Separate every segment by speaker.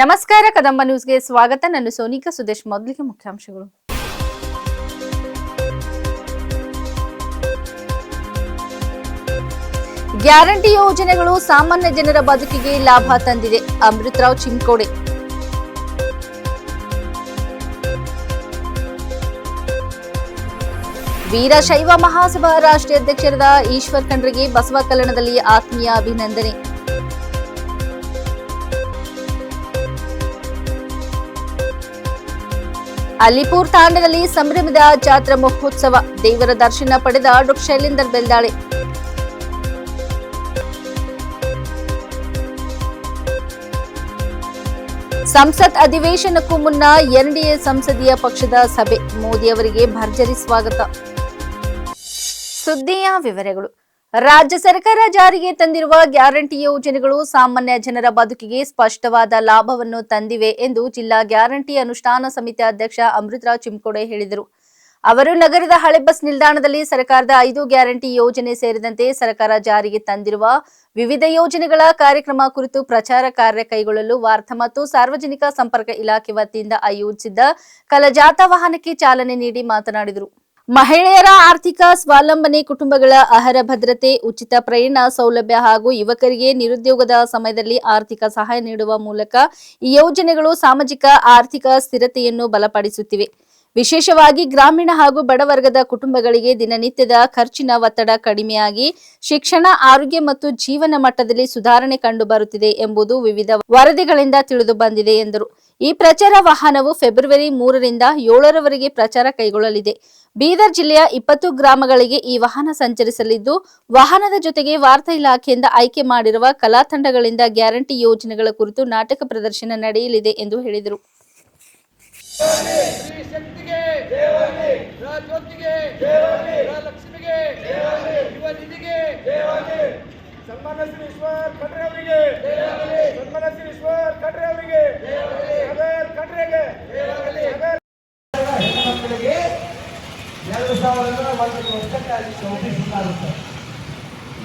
Speaker 1: ನಮಸ್ಕಾರ, ಕದಂಬ ನ್ಯೂಸ್ಗೆ ಸ್ವಾಗತ. ನಾನು ಸೋನಿಕಾ ಸುದೇಶ್, ಮೊದಲಿಗೆ ಮುಖ್ಯಾಂಶಗಳು. ಗ್ಯಾರಂಟಿ ಯೋಜನೆಗಳು ಸಾಮಾನ್ಯ ಜನರ ಬದುಕಿಗೆ ಲಾಭ ತಂದಿದೆ. ಅಮೃತರಾವ್ ಚಿಂಕೋಡೆ. ವೀರಶೈವ ಮಹಾಸಭಾ ರಾಷ್ಟ್ರೀಯ ಅಧ್ಯಕ್ಷರಾದ ಈಶ್ವರ್ ಖಂಡ್ರಿಗೆ ಬಸವ ಕಲ್ಯಾಣದಲ್ಲಿ ಆತ್ಮೀಯ ಅಭಿನಂದನೆ. ಅಲಿಪುರ್ ತಾಂಡದಲ್ಲಿ ಸಂಭ್ರಮದ ಜಾತ್ರಾ ಮಹೋತ್ಸವ. ದೇವರ ದರ್ಶನ ಪಡೆದ ಡಾಕ್ಟರ್ ಶೈಲೇಂದರ್ ಬೆಲ್ದಾಳೆ. ಸಂಸತ್ ಅಧಿವೇಶನಕ್ಕೂ ಮುನ್ನ ಎನ್ಡಿಎ ಸಂಸದೀಯ ಪಕ್ಷದ ಸಭೆ. ಮೋದಿ ಅವರಿಗೆ ಭರ್ಜರಿ ಸ್ವಾಗತ. ಸುದ್ದಿಯ ವಿವರಗಳು. ರಾಜ್ಯ ಸರ್ಕಾರ ಜಾರಿಗೆ ತಂದಿರುವ ಗ್ಯಾರಂಟಿ ಯೋಜನೆಗಳು ಸಾಮಾನ್ಯ ಜನರ ಬದುಕಿಗೆ ಸ್ಪಷ್ಟವಾದ ಲಾಭವನ್ನು ತಂದಿವೆ ಎಂದು ಜಿಲ್ಲಾ ಗ್ಯಾರಂಟಿ ಅನುಷ್ಠಾನ ಸಮಿತಿ ಅಧ್ಯಕ್ಷ ಅಮೃತರಾವ್ ಚಿಮ್ಕೋಡೆ ಹೇಳಿದರು. ಅವರು ನಗರದ ಹಳೆ ಬಸ್ ನಿಲ್ದಾಣದಲ್ಲಿ ಸರ್ಕಾರದ ಐದು ಗ್ಯಾರಂಟಿ ಯೋಜನೆ ಸೇರಿದಂತೆ ಸರ್ಕಾರ ಜಾರಿಗೆ ತಂದಿರುವ ವಿವಿಧ ಯೋಜನೆಗಳ ಕಾರ್ಯಕ್ರಮ ಕುರಿತು ಪ್ರಚಾರ ಕಾರ್ಯ ಕೈಗೊಳ್ಳಲು ವಾರ್ತಾ ಮತ್ತು ಸಾರ್ವಜನಿಕ ಸಂಪರ್ಕ ಇಲಾಖೆ ವತಿಯಿಂದ ಆಯೋಜಿಸಿದ್ದ ಕಲಜಾತ ವಾಹನಕ್ಕೆ ಚಾಲನೆ ನೀಡಿ ಮಾತನಾಡಿದರು. ಮಹಿಳೆಯರ ಆರ್ಥಿಕ ಸ್ವಾವಲಂಬನೆ ಕುಟುಂಬಗಳ ಆಹಾರ ಭದ್ರತೆ, ಉಚಿತ ಪ್ರಯಾಣ ಸೌಲಭ್ಯ ಹಾಗೂ ಯುವಕರಿಗೆ ನಿರುದ್ಯೋಗದ ಸಮಯದಲ್ಲಿ ಆರ್ಥಿಕ ಸಹಾಯ ನೀಡುವ ಮೂಲಕ ಈ ಯೋಜನೆಗಳು ಸಾಮಾಜಿಕ ಆರ್ಥಿಕ ಸ್ಥಿರತೆಯನ್ನು ಬಲಪಡಿಸುತ್ತಿವೆ. ವಿಶೇಷವಾಗಿ ಗ್ರಾಮೀಣ ಹಾಗೂ ಬಡವರ್ಗದ ಕುಟುಂಬಗಳಿಗೆ ದಿನನಿತ್ಯದ ಖರ್ಚಿನ ಒತ್ತಡ ಕಡಿಮೆಯಾಗಿ ಶಿಕ್ಷಣ, ಆರೋಗ್ಯ ಮತ್ತು ಜೀವನ ಮಟ್ಟದಲ್ಲಿ ಸುಧಾರಣೆ ಕಂಡು ಬರುತ್ತಿದೆ ಎಂಬುದು ವಿವಿಧ ವರದಿಗಳಿಂದ ತಿಳಿದು ಬಂದಿದೆ ಎಂದರು. ಈ ಪ್ರಚಾರ ವಾಹನವು ಫೆಬ್ರವರಿ ಮೂರರಿಂದ ಏಳರವರೆಗೆ ಪ್ರಚಾರ ಕೈಗೊಳ್ಳಲಿದೆ. ಬೀದರ್ ಜಿಲ್ಲೆಯ ಇಪ್ಪತ್ತು ಗ್ರಾಮಗಳಿಗೆ ಈ ವಾಹನ ಸಂಚರಿಸಲಿದ್ದು, ವಾಹನದ ಜೊತೆಗೆ ವಾರ್ತಾ ಇಲಾಖೆಯಿಂದ ಆಯ್ಕೆ ಮಾಡಿರುವ ಕಲಾ ತಂಡಗಳಿಂದ ಗ್ಯಾರಂಟಿ ಯೋಜನೆಗಳ ಕುರಿತು ನಾಟಕ ಪ್ರದರ್ಶನ ನಡೆಯಲಿದೆ ಎಂದು ಹೇಳಿದರು.
Speaker 2: ಶಕ್ತಿಗೆ ರಾಜ್ಯೋತಿಗೆ. ಲಕ್ಷ್ಮಿಗೆ ಯುವ ನಿಧಿಗೆ
Speaker 3: ಸನ್ಮಾನ ಶ್ರೀ ಈಶ್ವರ್ ಖಂಡ್ರೆ ಅವರಿಗೆ. ಸನ್ಮಾನ ಶ್ರೀ ಈಶ್ವರ್ ಖಂಡ್ರೆ ಅವರಿಗೆ. ಖಂಡ್ರೆಗೆ. ಹೆಣ್ಣುಮಕ್ಕಳಿಗೆ ಎರಡು ಸಾವಿರದಿಂದ ಒಂದು ವರ್ಷಕ್ಕೆ ಅಲ್ಲಿ ಚೌಬೀಸ್ ಆಗುತ್ತೆ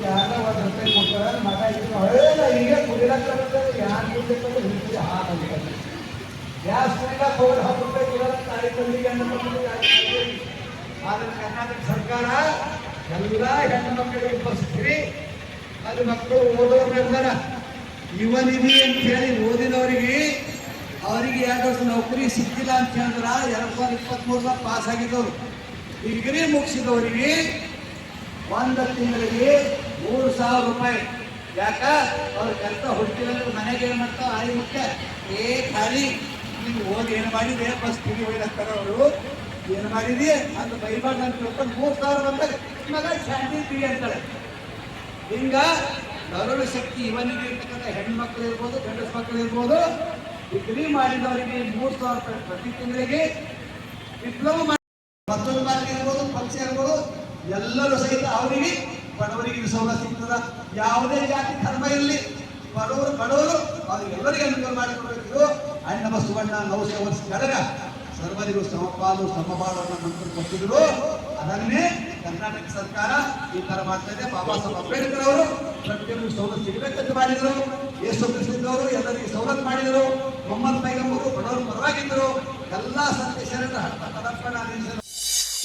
Speaker 3: ಯಾರ ಒಂದು ರೂಪಾಯಿ ಕೊಡ್ತಾರೆ ಮಗ ಇದು ಅಳೇನ ಈಗ ಕುಡಿಲಕ್ಕ ಯಾರು ಅಂತ ಹಿಡಿದು ಹಾಕಂತಾರೆ ಗ್ಯಾಸ್ ಕುಡಿಲಕ್ಕೆ ಹೋಗಿ ಹತ್ತು ರೂಪಾಯಿ ಕೊಡೋದು ತಾಯಿ ತಂದಿಗೆ ಹೆಣ್ಣು ಮಕ್ಕಳಿಗೆ ಆದರೆ ಕರ್ನಾಟಕ ಸರ್ಕಾರ ಎಲ್ಲ ಹೆಣ್ಣು ಮಕ್ಕಳಿಗೆ ಬಸ್ತೀರಿ ಅಲ್ಲಿ ಮಕ್ಕಳು ಓದೋರು ಇರ್ತಾರ ಯುವ ನಿಧಿ ಅಂತ ಹೇಳಿ ಓದಿದವರಿಗೆ ಅವರಿಗೆ ಎರಡು ನೌಕರಿ ಸಿಕ್ಕಿಲ್ಲ ಅಂತ ಹೇಳಿದ್ರ ಎರಡು ಸಾವಿರದ ಇಪ್ಪತ್ಮೂರದಾಗ ಪಾಸ್ ಆಗಿದ್ದವರು. ಡಿಗ್ರಿ ಮುಗಿಸಿದವರಿಗೆ ಒಂದು ತಿಂಗಳಿಗೆ ಮೂರು ಸಾವಿರ ರೂಪಾಯಿ. ಯಾಕ? ಅವ್ರ ಕೆಲಸ ಹುಟ್ಟಿದ್ರೆ ಮನೆಗೆ ಏನು ಮಾಡ್ತಾವ? ಆಯಿ ಮುಖ್ಯ. ಏ ಖಾಲಿ ನೀವು ಓದಿ ಏನು ಮಾಡಿದೆ ಬಸ್ ತಿರುಗಿ ಹೋಗ್ಲತ್ತಾರ ಅವರು ಏನು ಮಾಡಿದಿ ಅಂತ ಬೈಬಾರ್ದು ಅಂತ ತಿಳ್ಕೊಂಡು ಮೂರು ಸಾವಿರ ಬಂದಾಗ. ಮಗ ಶಾಂತಿ ತಿಳಿ ಅಂತಾರೆ ಹಿಂಗ ತರುಣ ಶಕ್ತಿ ಇವನಿಗೆ ಇರ್ತಕ್ಕಂಥ ಹೆಣ್ಮಕ್ಳು ಇರ್ಬೋದು ಗಂಡಸ ಮಕ್ಕಳು ಇರ್ಬೋದು, ಡಿಗ್ರಿ ಮಾಡಿದವರಿಗೆ ಮೂರು ಸಾವಿರ ರೂಪಾಯಿ ಪ್ರತಿ ತಿಂಗಳಿಗೆ ಡಿಪ್ಲೊಮಾ ಮಾಡಿ ಮತ್ತೊಂದು ಮಾರ್ಗ ಇರ್ಬೋದು ಪಕ್ಷ ಇರ್ಬೋದು. ಎಲ್ಲರೂ ಸಹಿತ ಅವರಿಗೆ, ಬಡವರಿಗೆ ಸೌಲಭ್ಯ ಸಿಗ್ತದ. ಯಾವುದೇ ಜಾತಿ, ಧರ್ಮ ಇರಲಿ. ಬಡವರು ಬಡವರು ಅವ್ರಿಗೆಲ್ಲರಿಗೆ ಅನುಕೂಲ ಮಾಡಿಕೊಡಬೇಕು ಅಣ್ಣವ ಸುವರ್ಣ ನವಸೆ ವರ್ಷ ಕಡಗ. ಸರ್ವರಿಗೂ ಸಮಪಾಲು ಅನ್ನೋ ಮಂತ್ರ ಕೊಟ್ಟಿದ್ರು. ಅದನ್ನೇ ಕರ್ನಾಟಕ ಸರ್ಕಾರ ಈ ತರ ಮಾಡ್ತಾ ಇದೆ ಬಾಬಾ ಸಾಹೇಬ್ ಅಂಬೇಡ್ಕರ್ ಅವರು ಪ್ರತಿಯೊಂದು ಸವಲತ್ತು ಸಿಗಬೇಕಂತ ಮಾಡಿದ್ರು. ಯೇಸು ಕ್ರಿಸ್ತವರು ಎಲ್ಲರಿಗೆ ಸವಲತ್ತು ಮಾಡಿದರು. ಮೊಹಮ್ಮದ್ ಪೈಗಂಬರು ಬಡವರು ಪರವಾಗಿದ್ದರು. ಎಲ್ಲ ಆದೇಶ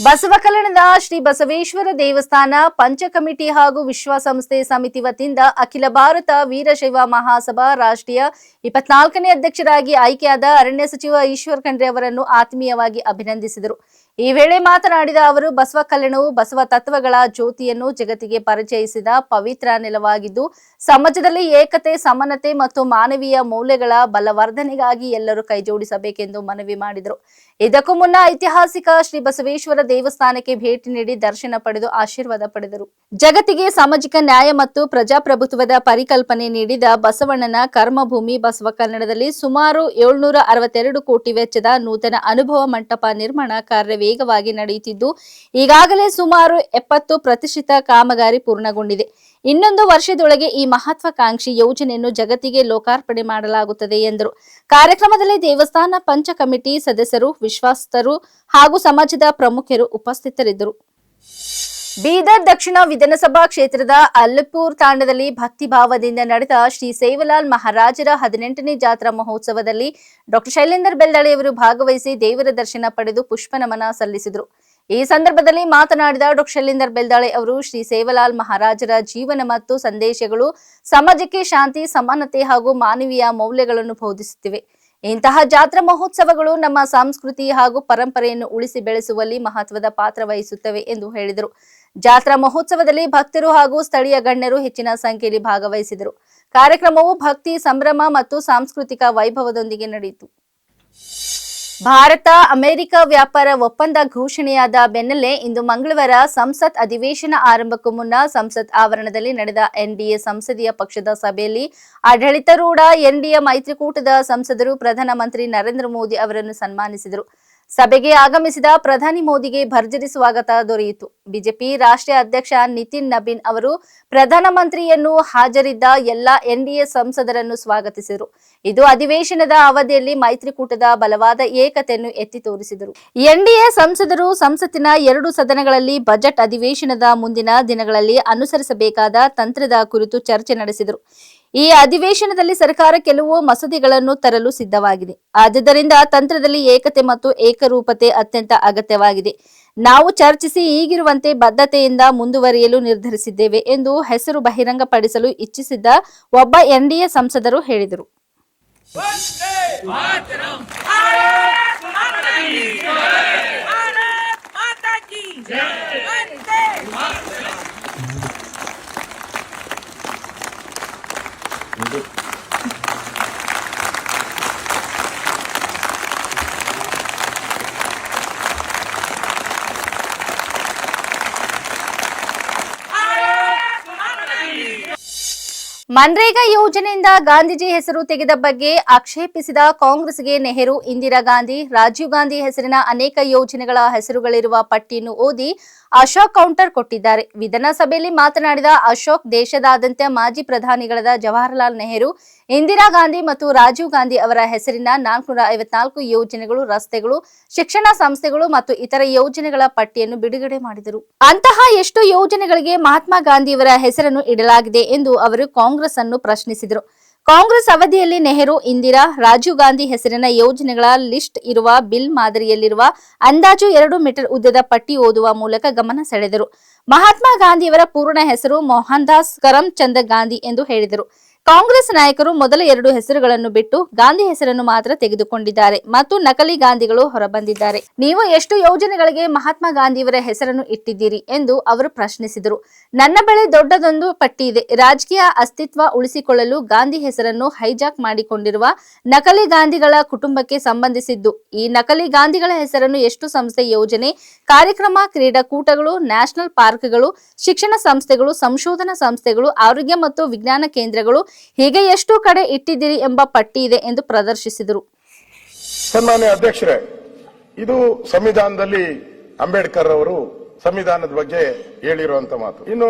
Speaker 1: ಬಸವ ಕಲ್ಯಾಣದ ಶ್ರೀ ಬಸವೇಶ್ವರ ದೇವಸ್ಥಾನ ಪಂಚ ಕಮಿಟಿ ಹಾಗೂ ವಿಶ್ವಸಂಸ್ಥೆ ಸಮಿತಿ ವತಿಯಿಂದ ಅಖಿಲ ಭಾರತ ವೀರಶೈವ ಮಹಾಸಭಾ ರಾಷ್ಟ್ರೀಯ ಇಪ್ಪತ್ನಾಲ್ಕನೇ ಅಧ್ಯಕ್ಷರಾಗಿ ಆಯ್ಕೆಯಾದ ಅರಣ್ಯ ಸಚಿವ ಈಶ್ವರ್ ಖಂಡ್ರೆ ಅವರನ್ನು ಆತ್ಮೀಯವಾಗಿ ಅಭಿನಂದಿಸಿದರು. ಈ ವೇಳೆ ಮಾತನಾಡಿದ ಅವರು, ಬಸವ ಕಲ್ಯಾಣವು ಬಸವ ತತ್ವಗಳ ಜ್ಯೋತಿಯನ್ನು ಜಗತ್ತಿಗೆ ಪರಿಚಯಿಸಿದ ಪವಿತ್ರ ನೆಲವಾಗಿದ್ದು, ಸಮಾಜದಲ್ಲಿ ಏಕತೆ, ಸಮಾನತೆ ಮತ್ತು ಮಾನವೀಯ ಮೌಲ್ಯಗಳ ಬಲವರ್ಧನೆಗಾಗಿ ಎಲ್ಲರೂ ಕೈಜೋಡಿಸಬೇಕೆಂದು ಮನವಿ ಮಾಡಿದರು. ಇದಕ್ಕೂ ಮುನ್ನ ಐತಿಹಾಸಿಕ ಶ್ರೀ ಬಸವೇಶ್ವರ ದೇವಸ್ಥಾನಕ್ಕೆ ಭೇಟಿ ನೀಡಿ ದರ್ಶನ ಪಡೆದು ಆಶೀರ್ವಾದ ಪಡೆದರು. ಜಗತ್ತಿಗೆ ಸಾಮಾಜಿಕ ನ್ಯಾಯ ಮತ್ತು ಪ್ರಜಾಪ್ರಭುತ್ವದ ಪರಿಕಲ್ಪನೆ ನೀಡಿದ ಬಸವಣ್ಣನ ಕರ್ಮಭೂಮಿ ಬಸವ ಕನ್ನಡದಲ್ಲಿ ಸುಮಾರು ಏಳ್ನೂರ ಅರವತ್ತೆರಡು ಕೋಟಿ ವೆಚ್ಚದ ನೂತನ ಅನುಭವ ಮಂಟಪ ನಿರ್ಮಾಣ ಕಾರ್ಯ ವೇಗವಾಗಿ ನಡೆಯುತ್ತಿದ್ದು, ಈಗಾಗಲೇ ಸುಮಾರು ಎಪ್ಪತ್ತು ಪ್ರತಿಶತ ಕಾಮಗಾರಿ ಪೂರ್ಣಗೊಂಡಿದೆ. ಇನ್ನೊಂದು ವರ್ಷದೊಳಗೆ ಈ ಮಹತ್ವಾಕಾಂಕ್ಷಿ ಯೋಜನೆಯನ್ನು ಜಗತ್ತಿಗೆ ಲೋಕಾರ್ಪಣೆ ಮಾಡಲಾಗುತ್ತದೆ ಎಂದರು. ಕಾರ್ಯಕ್ರಮದಲ್ಲಿ ದೇವಸ್ಥಾನ ಪಂಚ ಕಮಿಟಿ ಸದಸ್ಯರು ವಿಶ್ವಾಸ್ತರು ಹಾಗೂ ಸಮಾಜದ ಪ್ರಮುಖರು ಉಪಸ್ಥಿತರಿದ್ದರು. ಬೀದರ್ ದಕ್ಷಿಣ ವಿಧಾನಸಭಾ ಕ್ಷೇತ್ರದ ಅಲ್ಲಪೂರ್ ತಾಂಡದಲ್ಲಿ ಭಕ್ತಿಭಾವದಿಂದ ನಡೆದ ಶ್ರೀ ಸೇವಲಾಲ್ ಮಹಾರಾಜರ ಹದಿನೆಂಟನೇ ಜಾತ್ರಾ ಮಹೋತ್ಸವದಲ್ಲಿ ಡಾಕ್ಟರ್ ಶೈಲೇಂದರ್ ಬೆಲ್ದಾಳಿಯವರು ಭಾಗವಹಿಸಿ ದೇವರ ದರ್ಶನ ಪಡೆದು ಪುಷ್ಪ ನಮನ ಸಲ್ಲಿಸಿದರು. ಈ ಸಂದರ್ಭದಲ್ಲಿ ಮಾತನಾಡಿದ ಡಾಕ್ಟರ್ ಶೈಲೇಂದರ್ ಬೆಲ್ದಾಳೆ ಅವರು, ಶ್ರೀ ಸೇವಲಾಲ್ ಮಹಾರಾಜರ ಜೀವನ ಮತ್ತು ಸಂದೇಶಗಳು ಸಮಾಜಕ್ಕೆ ಶಾಂತಿ, ಸಮಾನತೆ ಹಾಗೂ ಮಾನವೀಯ ಮೌಲ್ಯಗಳನ್ನು ಬೋಧಿಸುತ್ತಿವೆ. ಇಂತಹ ಜಾತ್ರಾ ಮಹೋತ್ಸವಗಳು ನಮ್ಮ ಸಂಸ್ಕೃತಿ ಹಾಗೂ ಪರಂಪರೆಯನ್ನು ಉಳಿಸಿ ಬೆಳೆಸುವಲ್ಲಿ ಮಹತ್ವದ ಪಾತ್ರ ವಹಿಸುತ್ತವೆ ಎಂದು ಹೇಳಿದರು. ಜಾತ್ರಾ ಮಹೋತ್ಸವದಲ್ಲಿ ಭಕ್ತರು ಹಾಗೂ ಸ್ಥಳೀಯ ಗಣ್ಯರು ಹೆಚ್ಚಿನ ಸಂಖ್ಯೆಯಲ್ಲಿ ಭಾಗವಹಿಸಿದರು. ಕಾರ್ಯಕ್ರಮವು ಭಕ್ತಿ, ಸಂಭ್ರಮ ಮತ್ತು ಸಾಂಸ್ಕೃತಿಕ ವೈಭವದೊಂದಿಗೆ ನಡೆಯಿತು. ಭಾರತ, ಅಮೆರಿಕ ವ್ಯಾಪಾರ ಒಪ್ಪಂದ ಘೋಷಣೆಯಾದ ಬೆನ್ನಲ್ಲೇ ಇಂದು ಮಂಗಳವಾರ ಸಂಸತ್ ಅಧಿವೇಶನ ಆರಂಭಕ್ಕೂ ಮುನ್ನ ಸಂಸತ್ ಆವರಣದಲ್ಲಿ ನಡೆದ ಎನ್ಡಿಎ ಸಂಸದೀಯ ಪಕ್ಷದ ಸಭೆಯಲ್ಲಿ ಆಡಳಿತಾರೂಢ ಎನ್ಡಿಎ ಮೈತ್ರಿಕೂಟದ ಸಂಸದರು ಪ್ರಧಾನಮಂತ್ರಿ ನರೇಂದ್ರ ಮೋದಿ ಅವರನ್ನು ಸನ್ಮಾನಿಸಿದರು. ಸಭೆಗೆ ಆಗಮಿಸಿದ ಪ್ರಧಾನಿ ಮೋದಿಗೆ ಭರ್ಜರಿ ಸ್ವಾಗತ ದೊರೆಯಿತು. ಬಿಜೆಪಿ ರಾಷ್ಟ್ರೀಯ ಅಧ್ಯಕ್ಷ ನಿತಿನ್ ನಬೀನ್ ಅವರು ಪ್ರಧಾನಮಂತ್ರಿಯನ್ನು ಹಾಜರಿದ್ದ ಎಲ್ಲ ಎನ್ಡಿಎ ಸಂಸದರನ್ನು ಸ್ವಾಗತಿಸಿದರು. ಇದು ಅಧಿವೇಶನದ ಅವಧಿಯಲ್ಲಿ ಮೈತ್ರಿಕೂಟದ ಬಲವಾದ ಏಕತೆಯನ್ನು ಎತ್ತಿ ತೋರಿಸಿದರು. ಎನ್ಡಿಎ ಸಂಸದರು ಸಂಸತ್ತಿನ ಎರಡು ಸದನಗಳಲ್ಲಿ ಬಜೆಟ್ ಅಧಿವೇಶನದ ಮುಂದಿನ ದಿನಗಳಲ್ಲಿ ಅನುಸರಿಸಬೇಕಾದ ತಂತ್ರದ ಕುರಿತು ಚರ್ಚೆ ನಡೆಸಿದರು. ಈ ಅಧಿವೇಶನದಲ್ಲಿ ಸರ್ಕಾರ ಕೆಲವು ಮಸೂದೆಗಳನ್ನು ತರಲು ಸಿದ್ಧವಾಗಿದೆ. ಆದ್ದರಿಂದ ತಂತ್ರದಲ್ಲಿ ಏಕತೆ ಮತ್ತು ಏಕರೂಪತೆ ಅತ್ಯಂತ ಅಗತ್ಯವಾಗಿದೆ. ನಾವು ಚರ್ಚಿಸಿ ಈಗಿರುವಂತೆ ಬದ್ಧತೆಯಿಂದ ಮುಂದುವರಿಯಲು ನಿರ್ಧರಿಸಿದ್ದೇವೆ ಎಂದು ಹೆಸರು ಬಹಿರಂಗಪಡಿಸಲು ಇಚ್ಛಿಸಿದ್ದ ಒಬ್ಬ ಎನ್ಡಿಎ ಸಂಸದರು ಹೇಳಿದರು.
Speaker 4: ಜೈ. Thank you.
Speaker 1: ಮನ್ರೇಗಾ ಯೋಜನೆಯಿಂದ ಗಾಂಧೀಜಿ ಹೆಸರು ತೆಗೆದ ಬಗ್ಗೆ ಆಕ್ಷೇಪಿಸಿದ ಕಾಂಗ್ರೆಸ್ಗೆ ನೆಹರು, ಇಂದಿರಾ ಗಾಂಧಿ, ರಾಜೀವ್ ಗಾಂಧಿ ಹೆಸರಿನ ಅನೇಕ ಯೋಜನೆಗಳ ಹೆಸರುಗಳಿರುವ ಪಟ್ಟಿಯನ್ನು ಓದಿ ಅಶೋಕ್ ಕೌಂಟರ್ ಕೊಟ್ಟಿದ್ದಾರೆ. ವಿಧಾನಸಭೆಯಲ್ಲಿ ಮಾತನಾಡಿದ ಅಶೋಕ್, ದೇಶದಾದ್ಯಂತ ಮಾಜಿ ಪ್ರಧಾನಿಗಳಾದ ಜವಾಹರಲಾಲ್ ನೆಹರು, ಇಂದಿರಾ ಗಾಂಧಿ ಮತ್ತು ರಾಜೀವ್ ಗಾಂಧಿ ಅವರ ಹೆಸರಿನ ನಾಲ್ಕುನೂರ ಐವತ್ನಾಲ್ಕು ಯೋಜನೆಗಳು, ರಸ್ತೆಗಳು, ಶಿಕ್ಷಣ ಸಂಸ್ಥೆಗಳು ಮತ್ತು ಇತರ ಯೋಜನೆಗಳ ಪಟ್ಟಿಯನ್ನು ಬಿಡುಗಡೆ ಮಾಡಿದರು. ಅಂತಹ ಎಷ್ಟು ಯೋಜನೆಗಳಿಗೆ ಮಹಾತ್ಮ ಗಾಂಧಿಯವರ ಹೆಸರನ್ನು ಇಡಲಾಗಿದೆ ಎಂದು ಅವರು ಕಾಂಗ್ರೆಸ್ ಅನ್ನು ಪ್ರಶ್ನಿಸಿದರು. ಕಾಂಗ್ರೆಸ್ ಅವಧಿಯಲ್ಲಿ ನೆಹರು, ಇಂದಿರಾ, ರಾಜೀವ್ ಗಾಂಧಿ ಹೆಸರಿನ ಯೋಜನೆಗಳ ಲಿಸ್ಟ್ ಇರುವ ಬಿಲ್ ಮಾದರಿಯಲ್ಲಿರುವ ಅಂದಾಜು ಎರಡು ಮೀಟರ್ ಉದ್ದದ ಪಟ್ಟಿ ಓದುವ ಮೂಲಕ ಗಮನ ಸೆಳೆದರು. ಮಹಾತ್ಮ ಗಾಂಧಿಯವರ ಪೂರ್ಣ ಹೆಸರು ಮೋಹನ್ ದಾಸ್ ಕರಮ್ಚಂದ್ ಗಾಂಧಿ ಎಂದು ಹೇಳಿದರು. ಕಾಂಗ್ರೆಸ್ ನಾಯಕರು ಮೊದಲ ಎರಡು ಹೆಸರುಗಳನ್ನು ಬಿಟ್ಟು ಗಾಂಧಿ ಹೆಸರನ್ನು ಮಾತ್ರ ತೆಗೆದುಕೊಂಡಿದ್ದಾರೆ ಮತ್ತು ನಕಲಿ ಗಾಂಧಿಗಳು ಹೊರಬಂದಿದ್ದಾರೆ. ನೀವು ಎಷ್ಟು ಯೋಜನೆಗಳಿಗೆ ಮಹಾತ್ಮ ಗಾಂಧಿಯವರ ಹೆಸರನ್ನು ಇಟ್ಟಿದ್ದೀರಿ ಎಂದು ಅವರು ಪ್ರಶ್ನಿಸಿದರು. ನನ್ನ ಬಳಿ ದೊಡ್ಡದೊಂದು ಪಟ್ಟಿ ಇದೆ. ರಾಜಕೀಯ ಅಸ್ತಿತ್ವ ಉಳಿಸಿಕೊಳ್ಳಲು ಗಾಂಧಿ ಹೆಸರನ್ನು ಹೈಜಾಕ್ ಮಾಡಿಕೊಂಡಿರುವ ನಕಲಿ ಗಾಂಧಿಗಳ ಕುಟುಂಬಕ್ಕೆ ಸಂಬಂಧಿಸಿದ್ದು, ಈ ನಕಲಿ ಗಾಂಧಿಗಳ ಹೆಸರನ್ನು ಎಷ್ಟು ಸಂಸ್ಥೆ ಯೋಜನೆ, ಕಾರ್ಯಕ್ರಮ ಕ್ರೀಡಾಕೂಟಗಳು, ನ್ಯಾಷನಲ್ ಪಾರ್ಕ್ಗಳು, ಶಿಕ್ಷಣ ಸಂಸ್ಥೆಗಳು, ಸಂಶೋಧನಾ ಸಂಸ್ಥೆಗಳು, ಆರೋಗ್ಯ ಮತ್ತು ವಿಜ್ಞಾನ ಕೇಂದ್ರಗಳು ಹೀಗೆ ಎಷ್ಟು ಕಡೆ ಇಟ್ಟಿದ್ದೀರಿ ಎಂಬ ಪಟ್ಟಿ ಇದೆ ಎಂದು ಪ್ರದರ್ಶಿಸಿದರು.
Speaker 5: ಸನ್ಮಾನ್ಯ ಅಧ್ಯಕ್ಷರೇ, ಇದು ಸಂವಿಧಾನದಲ್ಲಿ ಅಂಬೇಡ್ಕರ್ ಅವರು ಸಂವಿಧಾನದ ಬಗ್ಗೆ ಹೇಳಿರುವಂತ ಮಾತು. ಇನ್ನು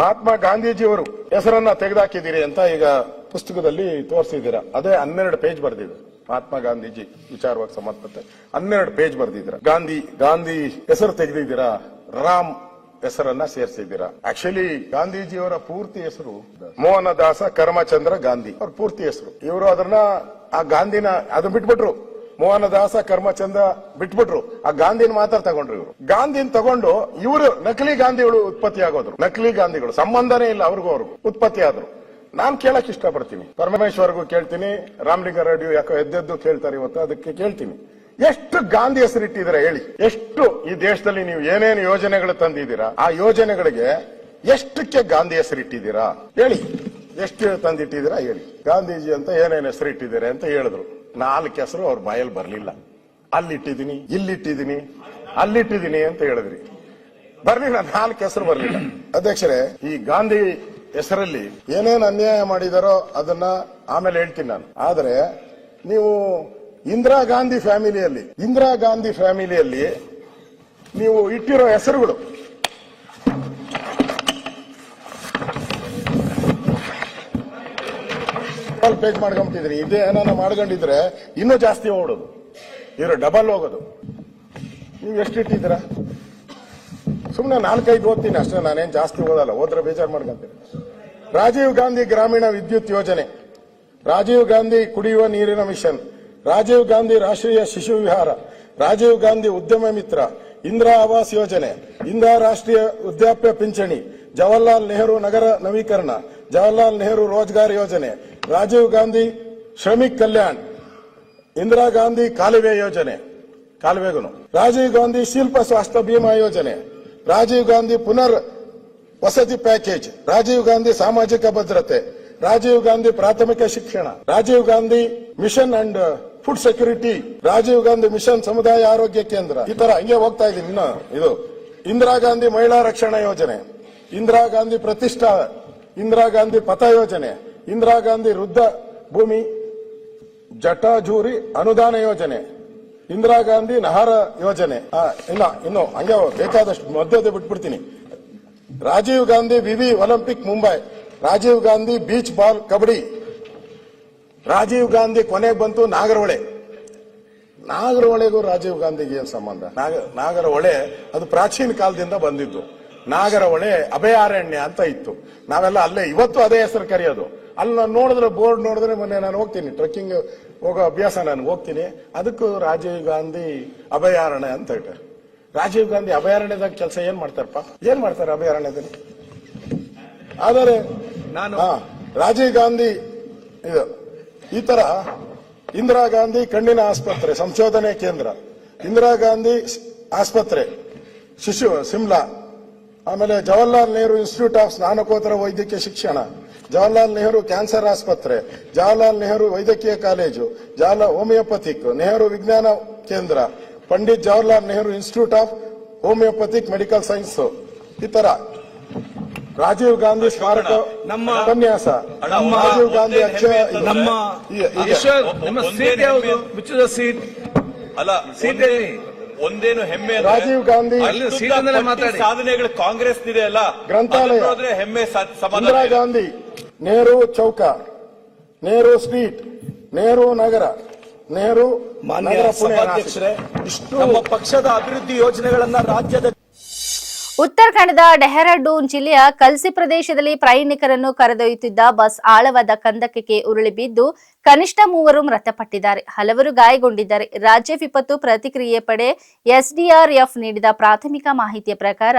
Speaker 5: ಮಹಾತ್ಮ ಗಾಂಧೀಜಿಯವರು ಹೆಸರನ್ನ ತೆಗೆದಾಕಿದ್ದೀರಿ ಅಂತ ಈಗ ಪುಸ್ತಕದಲ್ಲಿ ತೋರಿಸಿದ್ದೀರಾ. ಅದೇ ಹನ್ನೆರಡು ಪೇಜ್ ಬರೆದಿದೆ. ಮಹಾತ್ಮ ಗಾಂಧೀಜಿ ವಿಚಾರವಾಗಿ ಸಂಬಂಧಪಟ್ಟ ಹನ್ನೆರಡು ಪೇಜ್ ಬರೆದಿದ್ದೀರಾ. ಗಾಂಧಿ ಗಾಂಧಿ ಹೆಸರು ತೆಗೆದಿದ್ದೀರಾ. ರಾಮ್ ಹೆಸರನ್ನ ಸೇರಿಸಿದ್ದೀರಾ? ಆಕ್ಚುಲಿ ಗಾಂಧೀಜಿಯವರ ಪೂರ್ತಿ ಹೆಸರು ಮೋಹನದಾಸ ಕರ್ಮಚಂದ್ರ ಗಾಂಧಿ ಅವ್ರ ಪೂರ್ತಿ ಹೆಸರು. ಇವರು ಅದನ್ನ ಆ ಗಾಂಧಿನ ಅದನ್ನ ಬಿಟ್ಬಿಟ್ರು. ಮೋಹನದಾಸ ಕರ್ಮಚಂದ್ರ ಬಿಟ್ಬಿಟ್ರು. ಆ ಗಾಂಧಿನ ಮಾತ್ರ ತಗೊಂಡ್ರು ಇವರು. ಗಾಂಧಿನ ತಗೊಂಡು ಇವರು ನಕಲಿ ಗಾಂಧಿಗಳು ಉತ್ಪತ್ತಿ ಆಗೋದ್ರು. ನಕಲಿ ಗಾಂಧಿಗಳು. ಸಂಬಂಧನೇ ಇಲ್ಲ ಅವ್ರಿಗೂ ಅವ್ರಿಗೂ ಉತ್ಪತ್ತಿ ಆದ್ರು. ನಾನ್ ಕೇಳಕ್ ಇಷ್ಟಪಡ್ತೀನಿ. ಪರಮೇಶ್ವರ್ಗೂ ಕೇಳ್ತೀನಿ. ರಾಮಲಿಂಗಾರೆಡ್ಡಿ ಯಾಕೋ ಎದ್ದೆದ್ದು ಕೇಳ್ತಾರೆ ಇವತ್ತು. ಅದಕ್ಕೆ ಕೇಳ್ತೀನಿ. ಎಷ್ಟು ಗಾಂಧಿ ಹೆಸರಿಟ್ಟಿದ್ದೀರಾ ಹೇಳಿ. ಎಷ್ಟು ಈ ದೇಶದಲ್ಲಿ ನೀವು ಏನೇನು ಯೋಜನೆಗಳು ತಂದಿದ್ದೀರಾ, ಆ ಯೋಜನೆಗಳಿಗೆ ಎಷ್ಟಕ್ಕೆ ಗಾಂಧಿ ಹೆಸರಿಟ್ಟಿದ್ದೀರಾ ಹೇಳಿ. ಎಷ್ಟು ತಂದಿಟ್ಟಿದ್ದೀರಾ ಹೇಳಿ. ಗಾಂಧೀಜಿ ಅಂತ ಏನೇನು ಹೆಸರಿಟ್ಟಿದ್ದೀರಾ ಅಂತ ಹೇಳಿದ್ರು. ನಾಲ್ಕು ಹೆಸರು ಅವ್ರ ಬಾಯಲ್ಲಿ ಬರಲಿಲ್ಲ. ಅಲ್ಲಿಟ್ಟಿದ್ದೀನಿ, ಇಲ್ಲಿಟ್ಟಿದ್ದೀನಿ, ಅಲ್ಲಿಟ್ಟಿದ್ದೀನಿ ಅಂತ ಹೇಳಿದ್ರಿ. ಬರ್ಲಿಲ್ಲ, ನಾಲ್ಕು ಹೆಸರು ಬರ್ಲಿಲ್ಲ. ಅಧ್ಯಕ್ಷರೇ, ಈ ಗಾಂಧಿ ಹೆಸರಲ್ಲಿ ಏನೇನು ಅನ್ಯಾಯ ಮಾಡಿದಾರೋ ಅದನ್ನ ಆಮೇಲೆ ಹೇಳ್ತೀನಿ ನಾನು. ಆದ್ರೆ ನೀವು ಇಂದಿರಾ ಗಾಂಧಿ ಫ್ಯಾಮಿಲಿಯಲ್ಲಿ, ಇಂದಿರಾ ಗಾಂಧಿ ಫ್ಯಾಮಿಲಿಯಲ್ಲಿ ನೀವು ಇಟ್ಟಿರೋ ಹೆಸರುಗಳು. ಪೇಜ್ ಮಾಡ್ಕೊಂಬಿಟ್ಟಿದ್ರಿ. ಇದೇ ಏನಾನ ಮಾಡ್ಕೊಂಡಿದ್ರೆ ಇನ್ನೂ ಜಾಸ್ತಿ ಓಡೋದು. ಇವರು ಡಬಲ್ ಹೋಗೋದು. ನೀವು ಎಷ್ಟು ಇಟ್ಟಿದ್ದೀರ? ಸುಮ್ಮನೆ ನಾಲ್ಕೈದು ಓದ್ತೀನಿ ಅಷ್ಟೇ, ನಾನೇನ್ ಜಾಸ್ತಿ ಓದಲ್ಲ ಹೋದ್ರೆ ಬೇಜಾರು ಮಾಡ್ಕೊಂತೀನಿ. ರಾಜೀವ್ ಗಾಂಧಿ ಗ್ರಾಮೀಣ ವಿದ್ಯುತ್ ಯೋಜನೆ. ರಾಜೀವ್ ಗಾಂಧಿ ಕುಡಿಯುವ ನೀರಿನ ಮಿಷನ್. ರಾಜೀವ್ ಗಾಂಧಿ ರಾಷ್ಟ್ರೀಯ ಶಿಶು ವಿಹಾರ, ರಾಜೀವ್ ಗಾಂಧಿ ಉದ್ಯಮ ಮಿತ್ರ, ಇಂದಿರಾ ಆವಾಸ್ ಯೋಜನೆ, ಇಂದಿರಾ ರಾಷ್ಟ್ರೀಯ ವೃದ್ಧಾಪ್ಯ ಪಿಂಚಣಿ, ಜವಾಹರ್ಲಾಲ್ ನೆಹರು ನಗರ ನವೀಕರಣ, ಜವಾಹರ್ಲಾಲ್ ನೆಹರು ರೋಜ್ಗಾರ್ ಯೋಜನೆ, ರಾಜೀವ್ ಗಾಂಧಿ ಶ್ರಮಿಕ್ ಕಲ್ಯಾಣ್, ಇಂದಿರಾ ಗಾಂಧಿ ಕಾಲುವೆ ಯೋಜನೆ ಕಾಲುವೆಗೂ ರಾಜೀವ್ ಗಾಂಧಿ ಶಿಲ್ಪ ಸ್ವಾಸ್ಥ್ಯ ಭೀಮಾ ಯೋಜನೆ, ರಾಜೀವ್ ಗಾಂಧಿ ಪುನರ್ ವಸತಿ ಪ್ಯಾಕೇಜ್, ರಾಜೀವ್ ಗಾಂಧಿ ಸಾಮಾಜಿಕ ಭದ್ರತೆ ರಾಜೀವ್ ಗಾಂಧಿ ಪ್ರಾಥಮಿಕ ಶಿಕ್ಷಣ, Rajiv Gandhi mission and food security, Rajiv Gandhi mission ಸಮುದಾಯ ಆರೋಗ್ಯ ಕೇಂದ್ರ, ಈ ತರ ಹಂಗೆ ಹೋಗ್ತಾ ಇದೀನಿ ಇನ್ನು ಇದು ಇಂದಿರಾ ಗಾಂಧಿ ಮಹಿಳಾ ರಕ್ಷಣಾ ಯೋಜನೆ, ಇಂದಿರಾ ಗಾಂಧಿ ಪ್ರತಿಷ್ಠಾ, ಇಂದಿರಾ ಗಾಂಧಿ ಪಥ ಯೋಜನೆ, ಇಂದಿರಾ ಗಾಂಧಿ ವೃದ್ಧ ಭೂಮಿ ಜಟಾಜೂರಿ ಅನುದಾನ ಯೋಜನೆ, ಇಂದಿರಾ ಗಾಂಧಿ ನಹಾರ ಯೋಜನೆ. ಇಲ್ಲ ಇನ್ನು ಹಂಗೆ ಬೇಕಾದಷ್ಟು ಮಧ್ಯದ ಬಿಟ್ಬಿಡ್ತೀನಿ. ರಾಜೀವ್ ಗಾಂಧಿ ವಿವಿ Olympic Mumbai. Rajiv Gandhi beach ball kabaddi. Rajiv Gandhi ಕೊನೆಗೆ ಬಂತು ನಾಗರಹೊಳೆ. ನಾಗರಹೊಳೆಗೂ ರಾಜೀವ್ ಗಾಂಧಿಗೆ ಏನ್ ಸಂಬಂಧ? ನಾಗ, ನಾಗರಹೊಳೆ ಅದು ಪ್ರಾಚೀನ ಕಾಲದಿಂದ ಬಂದಿದ್ದು. ನಾಗರಹೊಳೆ ಅಭಯಾರಣ್ಯ ಅಂತ ಇತ್ತು. ನಾವೆಲ್ಲ ಅಲ್ಲೇ, ಇವತ್ತು ಅದೇ ಹೆಸರು ಕರೆಯೋದು. ಅಲ್ಲಿ ನಾನು ನೋಡಿದ್ರೆ ಬೋರ್ಡ್ ನೋಡಿದ್ರೆ ಮೊನ್ನೆ ನಾನು ಹೋಗ್ತೀನಿ. ಟ್ರೆಕ್ಕಿಂಗ್ ಹೋಗೋ ಅಭ್ಯಾಸ ನಾನು ಹೋಗ್ತೀನಿ. ಅದಕ್ಕೂ ರಾಜೀವ್ ಗಾಂಧಿ ಅಭಯಾರಣ್ಯ ಅಂತ ಇಟ್ಟ ರಾಜೀವ್ ಗಾಂಧಿ ಅಭಯಾರಣ್ಯದಾಗ ಕೆಲಸ ಏನ್ ಮಾಡ್ತಾರಪ್ಪ? ಏನ್ ಮಾಡ್ತಾರೆ ಅಭಯಾರಣ್ಯದಲ್ಲಿ? ಆದರೆ
Speaker 3: ನಾನು
Speaker 5: ರಾಜೀವ್ ಗಾಂಧಿ ಇದು. ಈ ತರ ಇಂದಿರಾ ಗಾಂಧಿ ಕಣ್ಣಿನ ಆಸ್ಪತ್ರೆ, ಸಂಶೋಧನೆ ಕೇಂದ್ರ. ಇಂದಿರಾ ಗಾಂಧಿ ಆಸ್ಪತ್ರೆ, ಶಿಶು, ಸಿಮ್ಲಾ. ಆಮೇಲೆ ಜವಾಹರ್ಲಾಲ್ ನೆಹರು ಇನ್ಸ್ಟಿಟ್ಯೂಟ್ ಆಫ್ ಸ್ನಾನಕೋತ್ತರ ವೈದ್ಯಕೀಯ ಶಿಕ್ಷಣ. ಜವಾಹರ್ಲಾಲ್ ನೆಹರು ಕ್ಯಾನ್ಸರ್ ಆಸ್ಪತ್ರೆ. ಜವಾಹರ್ಲಾಲ್ ನೆಹರು ವೈದ್ಯಕೀಯ ಕಾಲೇಜು. ಜಾಲ ಹೋಮಿಯೋಪತಿಕ್, ನೆಹರು ವಿಜ್ಞಾನ ಕೇಂದ್ರ. Pandit Jawaharlal Nehru institute of homeopathic medical science ಈ ತರ. ರಾಜೀವ್ ಗಾಂಧಿ ಸ್ಮಾರಕ
Speaker 3: ನಮ್ಮ-
Speaker 5: ಉಪನ್ಯಾಸ
Speaker 3: ನಮ್ಮ
Speaker 5: ರಾಜೀವ್ ಗಾಂಧಿ ಅಕ್ಷ
Speaker 3: ನಮ್ಮ
Speaker 5: ಹೀಗೆ- ಹೀಗೆ.
Speaker 3: ನಿಮ್ಮ ಸೀಟ್ ಯಾವುದು
Speaker 6: ಹೆಮ್ಮೆ-
Speaker 3: ವಿಚ್ ಇಸ್ ಸೀಟ್
Speaker 6: ಅಲ್ಲ
Speaker 3: ಸೀಟ್.
Speaker 6: ಒಂದೇನು ಹೆಮ್ಮೆ
Speaker 5: ರಾಜೀವ್ ಗಾಂಧಿ.
Speaker 6: ಸಾಧನೆಗಳು ಕಾಂಗ್ರೆಸ್ ಇದೆ ಅಲ್ಲ
Speaker 5: ಗ್ರಂಥಾಲಯ.
Speaker 6: ಹೆಮ್ಮೆ
Speaker 5: ಇಂದಿರಾ ಗಾಂಧಿ ನೆಹರು ಚೌಕ ನೆಹರು ಸ್ಟ್ರೀಟ್ ನೆಹರು ನಗರ ನೆಹರು
Speaker 3: ಮಾನ್ಯ ಸಭಾಧ್ಯಕ್ಷರೇ
Speaker 5: ಇಷ್ಟು
Speaker 3: ನಮ್ಮ ಪಕ್ಷದ ಅಭಿವೃದ್ಧಿ ಯೋಜನೆಗಳನ್ನ ರಾಜ್ಯದ
Speaker 1: ಉತ್ತರಾಖಂಡದ ಡೆಹ್ರಾಡೂನ್ ಜಿಲ್ಲೆಯ ಕಲ್ಸಿ ಪ್ರದೇಶದಲ್ಲಿ ಪ್ರಯಾಣಿಕರನ್ನು ಕರೆದೊಯ್ಯುತ್ತಿದ್ದ ಬಸ್ ಆಳವಾದ ಕಂದಕಕ್ಕೆ ಉರುಳಿ ಬಿದ್ದು ಕನಿಷ್ಠ ಮೂವರು ಮೃತಪಟ್ಟಿದ್ದಾರೆ. ಹಲವರು ಗಾಯಗೊಂಡಿದ್ದಾರೆ. ರಾಜ್ಯ ವಿಪತ್ತು ಪ್ರತಿಕ್ರಿಯೆ ಪಡೆ ಎಸ್ಡಿಆರ್ಎಫ್ ನೀಡಿದ ಪ್ರಾಥಮಿಕ ಮಾಹಿತಿಯ ಪ್ರಕಾರ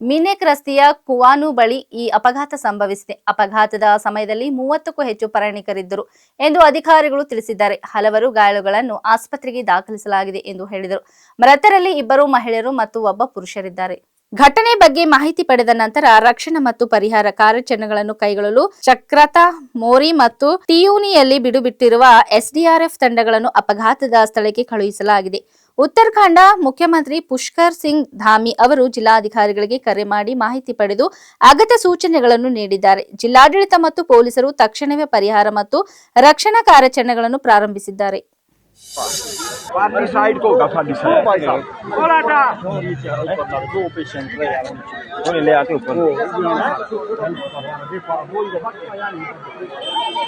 Speaker 1: ಮಿನೆಕ್ ರಸ್ತೆಯ ಕುವಾನು ಬಳಿ ಈ ಅಪಘಾತ ಸಂಭವಿಸಿದೆ. ಅಪಘಾತದ ಸಮಯದಲ್ಲಿ ಮೂವತ್ತಕ್ಕೂ ಹೆಚ್ಚು ಪ್ರಯಾಣಿಕರಿದ್ದರು ಎಂದು ಅಧಿಕಾರಿಗಳು ತಿಳಿಸಿದ್ದಾರೆ. ಹಲವರು ಗಾಯಾಳುಗಳನ್ನು ಆಸ್ಪತ್ರೆಗೆ ದಾಖಲಿಸಲಾಗಿದೆ ಎಂದು ಹೇಳಿದರು. ಮೃತರಲ್ಲಿ ಇಬ್ಬರು ಮಹಿಳೆಯರು ಮತ್ತು ಒಬ್ಬ ಪುರುಷರಿದ್ದಾರೆ. ಘಟನೆ ಬಗ್ಗೆ ಮಾಹಿತಿ ಪಡೆದ ನಂತರ ರಕ್ಷಣಾ ಮತ್ತು ಪರಿಹಾರ ಕಾರ್ಯಾಚರಣೆಗಳನ್ನು ಕೈಗೊಳ್ಳಲು ಚಕ್ರತಾ, ಮೋರಿ ಮತ್ತು ಟಿಯೂನಿಯಲ್ಲಿ ಬಿಡುಬಿಟ್ಟಿರುವ ಎಸ್ಡಿಆರ್ಎಫ್ ತಂಡಗಳನ್ನು ಅಪಘಾತದ ಸ್ಥಳಕ್ಕೆ ಕಳುಹಿಸಲಾಗಿದೆ. ಉತ್ತರಾಖಂಡ ಮುಖ್ಯಮಂತ್ರಿ ಪುಷ್ಕರ್ ಸಿಂಗ್ ಧಾಮಿ ಅವರು ಜಿಲ್ಲಾಧಿಕಾರಿಗಳಿಗೆ ಕರೆ ಮಾಡಿ ಮಾಹಿತಿ ಪಡೆದು ಅಗತ್ಯ ಸೂಚನೆಗಳನ್ನು ನೀಡಿದ್ದಾರೆ. ಜಿಲ್ಲಾಡಳಿತ ಮತ್ತು ಪೊಲೀಸರು ತಕ್ಷಣವೇ ಪರಿಹಾರ ಮತ್ತು ರಕ್ಷಣಾ ಕಾರ್ಯಾಚರಣೆಗಳನ್ನು ಪ್ರಾರಂಭಿಸಿದ್ದಾರೆ. पार्टी
Speaker 7: साइड को होगा खाली साइड भाई साहब और आटा दो पेशेंट ले यार थोड़ी ले आके ऊपर वो वो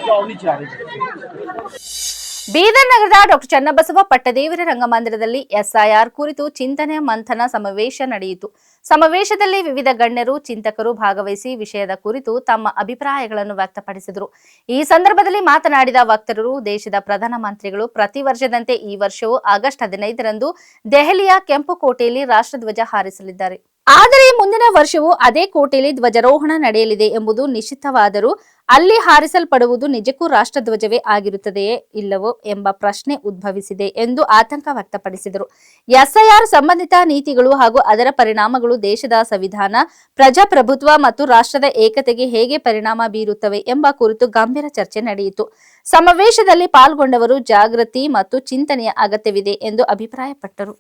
Speaker 7: जाओ नीचे आ रही
Speaker 1: ಬೀದರ್ ನಗರದ ಡಾಕ್ಟರ್ ಚನ್ನಬಸವ ಪಟ್ಟದೇವರ ರಂಗಮಂದಿರದಲ್ಲಿ ಎಸ್ಐಆರ್ ಕುರಿತು ಚಿಂತನೆ ಮಂಥನ ಸಮಾವೇಶ ನಡೆಯಿತು. ಸಮಾವೇಶದಲ್ಲಿ ವಿವಿಧ ಗಣ್ಯರು, ಚಿಂತಕರು ಭಾಗವಹಿಸಿ ವಿಷಯದ ಕುರಿತು ತಮ್ಮ ಅಭಿಪ್ರಾಯಗಳನ್ನು ವ್ಯಕ್ತಪಡಿಸಿದರು. ಈ ಸಂದರ್ಭದಲ್ಲಿ ಮಾತನಾಡಿದ ವಕ್ತರರು, ದೇಶದ ಪ್ರಧಾನಮಂತ್ರಿಗಳು ಪ್ರತಿ ವರ್ಷದಂತೆ ಈ ವರ್ಷವೂ ಆಗಸ್ಟ್ ಹದಿನೈದರಂದು ದೆಹಲಿಯ ಕೆಂಪುಕೋಟೆಯಲ್ಲಿ ರಾಷ್ಟ್ರಧ್ವಜ ಹಾರಿಸಲಿದ್ದಾರೆ. ಆದರೆ ಮುಂದಿನ ವರ್ಷವೂ ಅದೇ ಕೋಟೆಯಲ್ಲಿ ಧ್ವಜಾರೋಹಣ ನಡೆಯಲಿದೆ ಎಂಬುದು ನಿಶ್ಚಿತವಾದರೂ ಅಲ್ಲಿ ಹಾರಿಸಲ್ಪಡುವುದು ನಿಜಕ್ಕೂ ರಾಷ್ಟ್ರಧ್ವಜವೇ ಆಗಿರುತ್ತದೆಯೇ ಇಲ್ಲವೋ ಎಂಬ ಪ್ರಶ್ನೆ ಉದ್ಭವಿಸಿದೆ ಎಂದು ಆತಂಕ ವ್ಯಕ್ತಪಡಿಸಿದರು. ಎಸ್ಐಆರ್ ಸಂಬಂಧಿತ ನೀತಿಗಳು ಹಾಗೂ ಅದರ ಪರಿಣಾಮಗಳು ದೇಶದ ಸಂವಿಧಾನ, ಪ್ರಜಾಪ್ರಭುತ್ವ ಮತ್ತು ರಾಷ್ಟ್ರದ ಏಕತೆಗೆ ಹೇಗೆ ಪರಿಣಾಮ ಬೀರುತ್ತವೆ ಎಂಬ ಕುರಿತು ಗಂಭೀರ ಚರ್ಚೆ ನಡೆಯಿತು. ಸಮಾವೇಶದಲ್ಲಿ ಪಾಲ್ಗೊಂಡವರು ಜಾಗೃತಿ ಮತ್ತು ಚಿಂತನೆಯ ಅಗತ್ಯವಿದೆ ಎಂದು ಅಭಿಪ್ರಾಯಪಟ್ಟರು.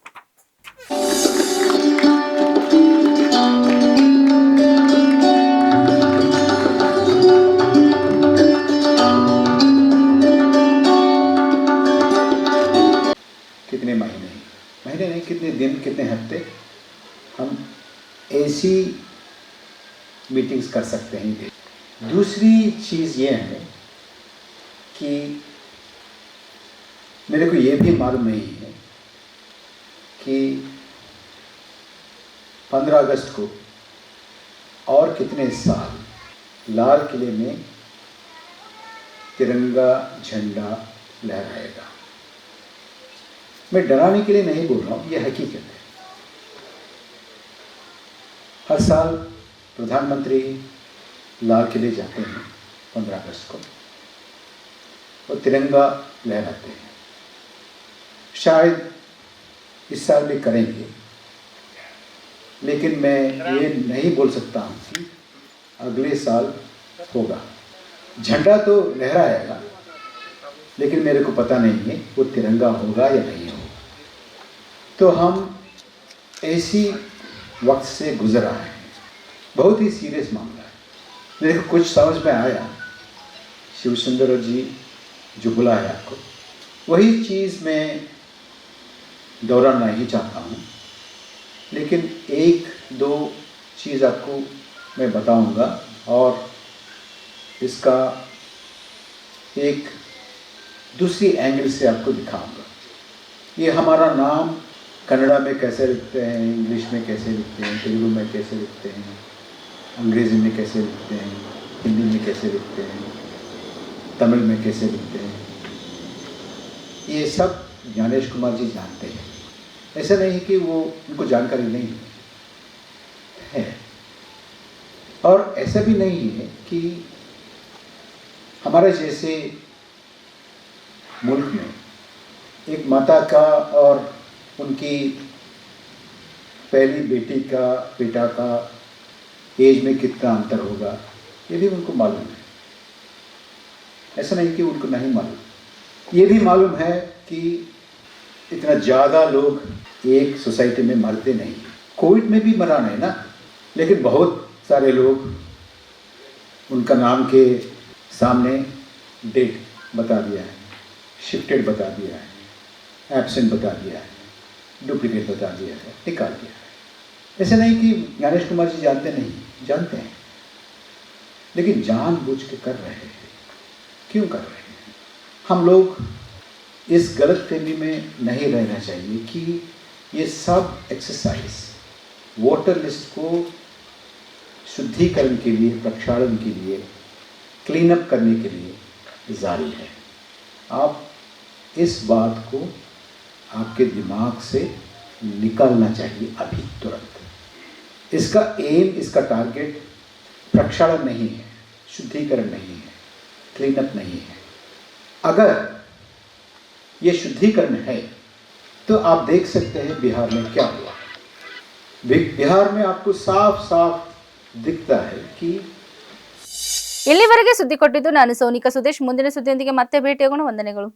Speaker 8: कितने महीने? महीने नहीं, कितने दिन, कितने हफ़्ते? हम ऐसी मीटिंग्स कर सकते हैं दूसरी चीज़ ये है कि मेरे को ये भी मालूम नहीं है कि पंद्रह अगस्त को। और कितने साल? लाल किले में तिरंगा झंडा लहराएगा। मैं डराने के लिए नहीं बोल रहा हूँ यह हकीकत है। हर साल प्रधानमंत्री लाल किले जाते हैं पंद्रह अगस्त को और तिरंगा लहराते हैं। शायद इस साल भी करेंगे। लेकिन मैं ये नहीं बोल सकता हूँ कि अगले साल होगा। झंडा तो लहराएगा, लेकिन मेरे को पता नहीं है वो तिरंगा होगा या नहीं होगा। तो हम ऐसी वक्त से गुजर रहे हैं। बहुत ही सीरियस मामला है। मेरे को कुछ समझ में आया। शिव सुंदर जी जो बुलाया आपको, वही चीज़ मैं दोहराना ही चाहता हूँ। लेकिन एक, दो चीज़ आपको मैं बताऊँगा और इसका एक दूसरी एंगल से आपको दिखाऊँगा। ये हमारा नाम कन्नड़ा में कैसे लिखते हैं, इंग्लिश में कैसे लिखते हैं, तेलुगु में कैसे लिखते हैं, अंग्रेज़ी में कैसे लिखते हैं, हिंदी में कैसे लिखते हैं, तमिल में कैसे लिखते हैं, ये सब ज्ञानेश कुमार जी जानते हैं। ऐसा नहीं है कि वो उनको जानकारी नहीं है। और ऐसा भी नहीं है कि हमारे जैसे मुल्क में एक माता का और उनकी पहली बेटी का, बेटा का एज में कितना अंतर होगा, ये भी उनको मालूम है। ऐसा नहीं कि उनको नहीं मालूम। ये भी मालूम है कि इतना ज़्यादा लोग एक सोसाइटी में मरते नहीं। कोविड में भी मरा नहीं ना, लेकिन बहुत सारे लोग उनका नाम के सामने डेट बता दिया है, शिफ्टेड बता दिया है, एबसेंट बता दिया है, डुप्लीकेट बता दिया है, निकाल दिया है। ऐसे नहीं कि ज्ञानेश कुमार जी जानते नहीं, जानते हैं। लेकिन जान जानबूझ के कर रहे हैं। क्यों कर रहे हैं? हम लोग इस गलत फहमी में नहीं रहना चाहिए कि ये सब एक्सरसाइज वोटर लिस्ट को शुद्धिकरण के लिए प्रक्षालन के लिए क्लीन अप करने के लिए जारी है। आप इस बात को आपके दिमाग से निकालना चाहिए अभी तुरंत। इसका एम इसका टारगेट प्रक्षालन नहीं है, शुद्धिकरण नहीं है क्लीन अप नहीं है। अगर ये शुद्धिकरण है तो आप देख सकते हैं बिहार में क्या हुआ बि- बिहार में आपको साफ साफ दिखता है कि
Speaker 1: ಇಲ್ಲಿವರೆಗೆ ಸುದ್ದಿ ಕೊಟ್ಟಿದ್ದು ನಾನು ಸೋನಿಕಾ ಸುದೇಶ್ ಮುಂದಿನ ಸುದ್ದಿಯೊಂದಿಗೆ ಮತ್ತೆ ಭೇಟಿಯಾಗೋಣ ವಂದನೆಗಳು